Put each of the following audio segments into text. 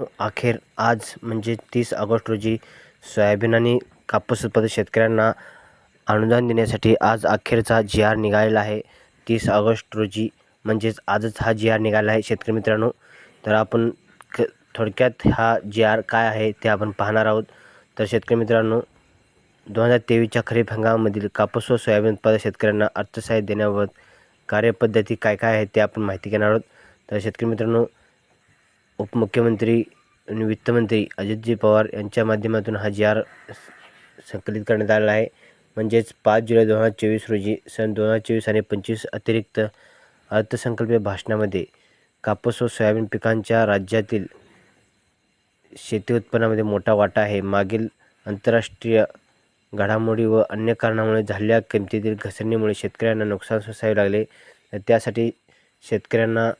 अखेर आज म्हणजे तीस ऑगस्ट रोजी सोयाबीन आणि कापूस उत्पादक शेतकऱ्यांना अनुदान देण्यासाठी आज अखेरचा जी आर निघालेला आहे. तीस ऑगस्ट रोजी म्हणजेच आजच हा जी आर निघाला आहे शेतकरी मित्रांनो. तर आपण क थोडक्यात हा जी आर काय आहे ते आपण पाहणार आहोत. तर शेतकरी मित्रांनो दोन हजार तेवीसच्या खरीप हंगामामधील कापूस व सोयाबीन उत्पादक शेतकऱ्यांना अर्थसहाय्य देण्याबाबत कार्यपद्धती काय काय आहे ते आपण माहिती घेणार आहोत. तर शेतकरी मित्रांनो उपमुख्यमंत्री आणि वित्तमंत्री अजितजी पवार यांच्या माध्यमातून हा जी आर संकलित करण्यात आलेला आहे. म्हणजेच पाच जुलै दोन हजार चोवीस रोजी सन दोन हजार चोवीस आणि पंचवीस अतिरिक्त अर्थसंकल्पीय भाषणामध्ये कापूस व सोयाबीन पिकांच्या राज्यातील शेती उत्पन्नामध्ये मोठा वाटा आहे. मागील आंतरराष्ट्रीय घडामोडी व अन्य कारणामुळे झालेल्या किमतीतील घसरणीमुळे शेतकऱ्यांना नुकसान सोसावे लागले. तर त्यासाठी शेतकऱ्यांना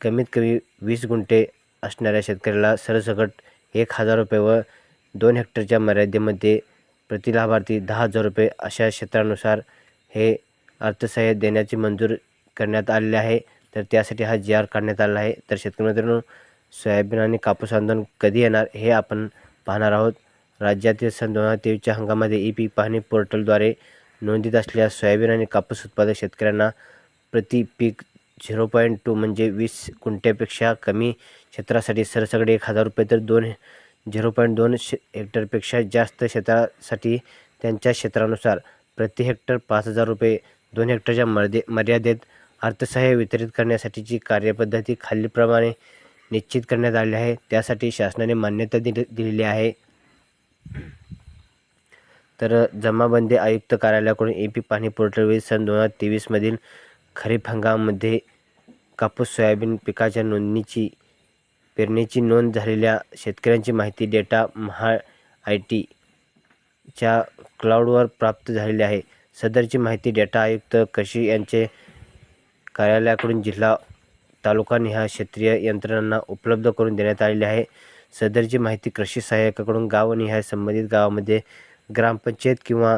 कमीत कमी वीस गुंठे असणाऱ्या शेतकऱ्याला सरसकट एक हजार रुपये व दोन हेक्टरच्या मर्यादेमध्ये प्रति लाभार्थी दहा हजार रुपये अशा क्षेत्रानुसार हे अर्थसहाय्य देण्याची मंजूर करण्यात आलेले आहे. तर त्यासाठी हा जी आर काढण्यात आला आहे. तर शेतकरी मित्रांनो सोयाबीन आणि कापूस आंदोलन कधी येणार हे आपण पाहणार आहोत. राज्यातील सन दोन हजार तेवीसच्या हंगामामध्ये ई पीक पाहणी पोर्टलद्वारे नोंदीत असलेल्या सोयाबीन आणि कापूस उत्पादक शेतकऱ्यांना प्रति पीक झिरो पॉईंट टू म्हणजे वीस गुंठ्यापेक्षा कमी क्षेत्रासाठी सरसकट एक हजार रुपये तर दोन झिरो पॉईंट दोन शे हेक्टरपेक्षा जास्त क्षेत्रासाठी त्यांच्या क्षेत्रानुसार प्रति हेक्टर पाच हजार रुपये दोन हेक्टरच्या मर्यादे मर्यादेत अर्थसहाय्य वितरित करण्यासाठीची कार्यपद्धती खालीलप्रमाणे निश्चित करण्यात आली आहे. त्यासाठी शासनाने मान्यता दिली दिलेली आहे. तर जमाबंदी आयुक्त कार्यालयाकडून ए पी पाणी पोर्टलवरील सन दोन हजार तेवीसमधील खरीप हंगामामध्ये कापूस सोयाबीन पिकाच्या नोंदणीची पेरणीची नोंद झालेल्या शेतकऱ्यांची माहिती डेटा महा आय टीच्या क्लाउडवर प्राप्त झालेली आहे. सदरची माहिती डेटा आयुक्त कृषी यांचे कार्यालयाकडून जिल्हा तालुका निहा क्षेत्रीय यंत्रणांना उपलब्ध करून देण्यात आलेली आहे. सदरची माहिती कृषी सहाय्यकाकडून गावनिहाय संबंधित गावामध्ये ग्रामपंचायत किंवा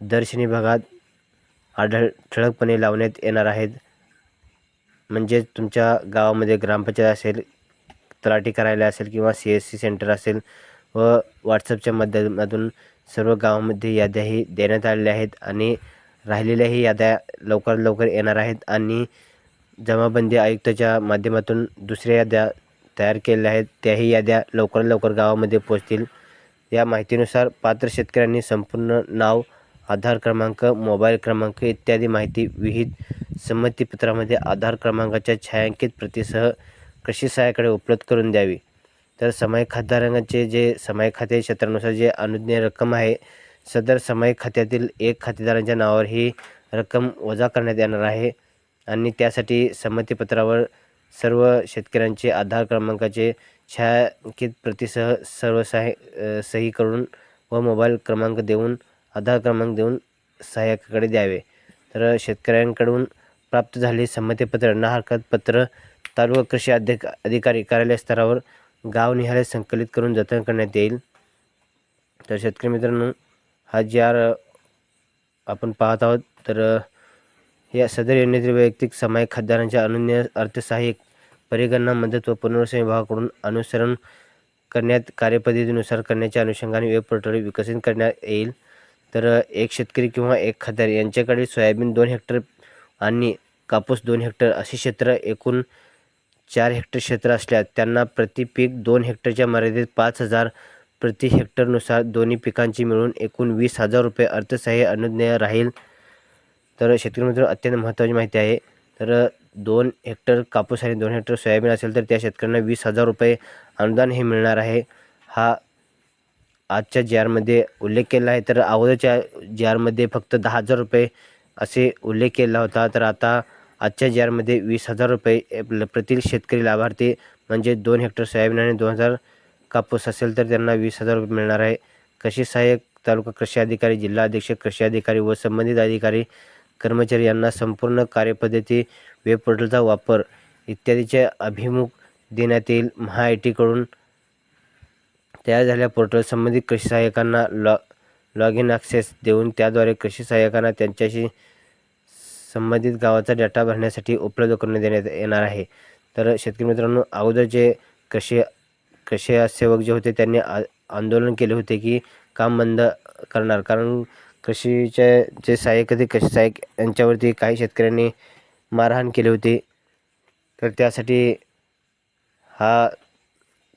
दर्शनी भागात आढळ ठळकपणे लावण्यात येणार आहेत. म्हणजेच तुमच्या गावामध्ये ग्रामपंचायत असेल तलाठी कार्यालय असेल किंवा सी एस सी सेंटर असेल व व्हॉट्सअपच्या माध्यमातून सर्व गावामध्ये याद्याही देण्यात आलेल्या आहेत आणि राहिलेल्याही याद्या लवकर लवकर येणार आहेत आणि जमाबंदी आयुक्ताच्या माध्यमातून दुसऱ्या याद्या तयार केलेल्या आहेत. त्याही याद्या लवकर लवकर गावामध्ये पोचतील या माहितीनुसार पात्र शेतकऱ्यांनी संपूर्ण नाव आधार क्रमांक मोबाईल क्रमांक इत्यादी माहिती विहित संमतीपत्रामध्ये आधार क्रमांकाच्या छायांकित प्रतीसह कृषी सहाय्याकडे उपलब्ध करून द्यावी. तर समाय खातेदारांचे जे समाय खाते क्षेत्रानुसार जे अनुज्ञेय रक्कम आहे सदर समायिक खात्यातील एक खातेदारांच्या नावावर ही रक्कम वजा करण्यात येणार आहे आणि त्यासाठी संमतीपत्रावर सर्व शेतकऱ्यांचे आधार क्रमांकाचे छायांकित प्रतीसह सर्व सहाय सही करून व मोबाईल क्रमांक देऊन आधार क्रमांक देऊन सहाय्यकाकडे द्यावे. तर शेतकऱ्यांकडून प्राप्त झालेले संमतीपत्र ना हरकत पत्र तालुका कृषी अधिक अधिकारी कार्यालय स्तरावर गावनिहाय संकलित करून जतन करण्यात येईल. तर शेतकरी मित्रांनो हा जी आर आपण पाहत आहोत तर या सदर योजनेतील वैयक्तिक सामायिक खासदारांच्या अनन्य अर्थसहाय्यक परिगणना मदत व पुनर्वसन विभागाकडून अनुसरण करण्यात कार्यपद्धतीनुसार करण्याच्या अनुषंगाने वेब पोर्टल विकसित करण्यात येईल. तर एक शेतकरी किंवा एक खासदार यांच्याकडे सोयाबीन दोन हेक्टर आणि कापूस दोन हेक्टर असे क्षेत्र एकूण चार हेक्टर क्षेत्र असल्यास त्यांना प्रति पीक दोन हेक्टरच्या मर्यादेत पाच हजार प्रति हेक्टरनुसार दोन्ही पिकांची मिळून एकूण वीस हजार रुपये अर्थसहाय्य अनुज्ञेय राहील. तर शेतकरी मित्र अत्यंत महत्त्वाची माहिती आहे. तर दोन हेक्टर कापूस आणि दोन हेक्टर सोयाबीन असेल तर त्या शेतकऱ्यांना वीस हजार रुपये अनुदान हे मिळणार आहे. हा आजच्या जी आरमध्ये उल्लेख केला आहे. तर अगोदरच्या जी आरमध्ये फक्त दहा हजार रुपये असे उल्लेख केला होता. तर आता आजच्या जी आरमध्ये वीस हजार रुपये आपलं प्रति शेतकरी लाभार्थी म्हणजे दोन हेक्टर सोयाबीन आणि दोन हजार कापूस असेल तर त्यांना वीस हजार रुपये मिळणार आहे. कृषी सहाय्यक तालुका कृषी अधिकारी जिल्हा अधीक्षक कृषी अधिकारी व संबंधित अधिकारी कर्मचारी यांना संपूर्ण कार्यपद्धती वेब पोर्टलचा वापर इत्यादीचे अभिमुख देण्यात येईल. महा आय टीकडून तयार झालेल्या पोर्टल संबंधित कृषी सहाय्यकांना लॉ लॉग इन ॲक्सेस देऊन त्याद्वारे कृषी सहाय्यकांना त्यांच्याशी संबंधित गावाचा डेटा भरण्यासाठी उपलब्ध करून देण्यात येणार आहे. तर शेतकरी मित्रांनो अगोदर जे कृषी कृषी सेवक जे होते त्यांनी आ आंदोलन केले होते की काम बंद करणार. कारण कृषीचे जे सहाय्यक होते कृषी सहाय्यक यांच्यावरती काही शेतकऱ्यांनी मारहाण केली होती. तर त्यासाठी हा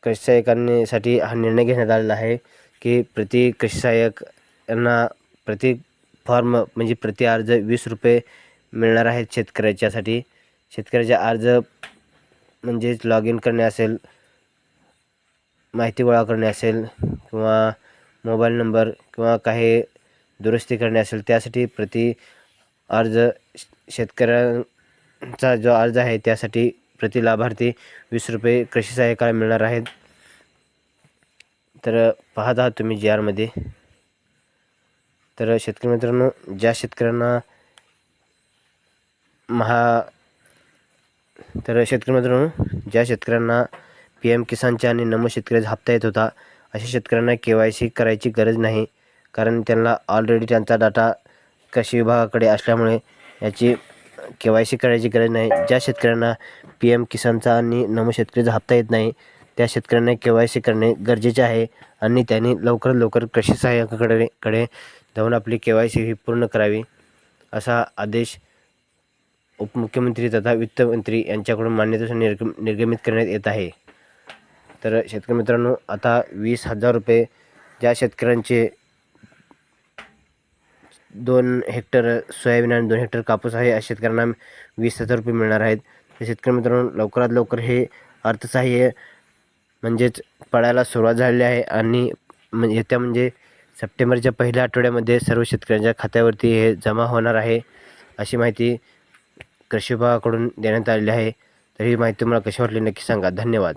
कृषी सहाय्यकांसाठी हा निर्णय घेण्यात आलेला आहे की प्रति कृषी सहाय्यक यांना प्रति फॉर्म म्हणजे प्रति अर्ज वीस रुपये मिळणार आहेत शेतकऱ्याच्यासाठी. शेतकऱ्याचा अर्ज म्हणजेच लॉग इन करणे असेल माहिती गोळा करणे असेल किंवा मोबाईल नंबर किंवा काही दुरुस्ती करणे असेल त्यासाठी प्रति अर्ज श- शेतकऱ्यांचा जो अर्ज आहे त्यासाठी प्रति लाभार्थी वीस रुपये कृषी सहाय्यकाला मिळणार आहेत. तर पाहत आहात तुम्ही जी आरमध्ये तर शेतकरी मित्रांनो ज्या शेतकऱ्यांना महा तर शेतकरी मित्रांनो ज्या शेतकऱ्यांना पी एम किसानच्या आणि नमो शेतकऱ्याचा हप्ता येत होता अशा शेतकऱ्यांना के वाय सी करायची गरज नाही कारण त्यांना ऑलरेडी त्यांचा डाटा कृषी विभागाकडे असल्यामुळे याची के वाय सी करायची गरज नाही. ज्या शेतकऱ्यांना पी एम किसानचा आणि नमो शेतकरीचा हप्ता येत नाही त्या शेतकऱ्यांना के वाय सी करणे गरजेचे आहे आणि त्यांनी लवकरात लवकर कृषी सहाय्यकाकडे कडे जाऊन आपली के वाय सी ही पूर्ण करावी असा आदेश उपमुख्यमंत्री तथा वित्तमंत्री यांच्याकडून मान्यतेनुसार निर्ग निर्गमित करण्यात येत आहे. तर शेतकरी मित्रांनो आता वीस हजार रुपये ज्या शेतकऱ्यांचे दोन हेक्टर सोयाबीन आणि दोन हेक्टर कापूस आहे. अशा शेतकऱ्यांना वीस हजार रुपये मिळणार आहेत. तर शेतकरी मित्रांनो लवकरात लवकर हे अर्थसहाय्य म्हणजेच पडायला सुरुवात झालेली आहे. आणि म्हणजे येत्या म्हणजे सप्टेंबरच्या पहिल्या आठवड्यामध्ये सर्व शेतकऱ्यांच्या खात्यावरती हे जमा होणार आहे अशी माहिती कृषी विभागाकडून देण्यात आलेली आहे. तर ही माहिती तुम्हाला कशी वाटली नक्की सांगा. धन्यवाद.